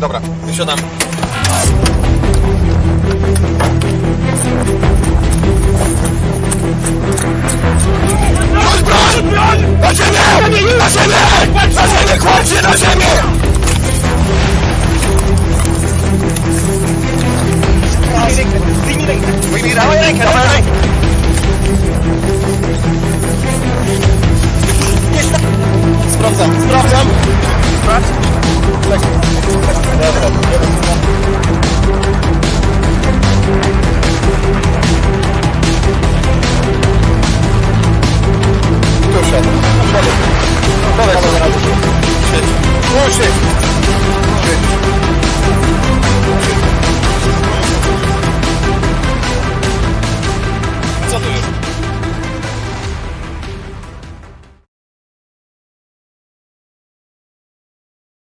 Dobra, wysiadam. Na ziemię! Na ziemię! Na ziemię! Kładźcie na ziemię! Wyjmij rękę! Dawaj rękę! Dawaj rękę! Sprawdzam, sprawdzam! Sprawdź. Puxa, puxa, puxa, puxa, puxa, puxa, puxa, puxa, puxa, puxa, puxa, puxa,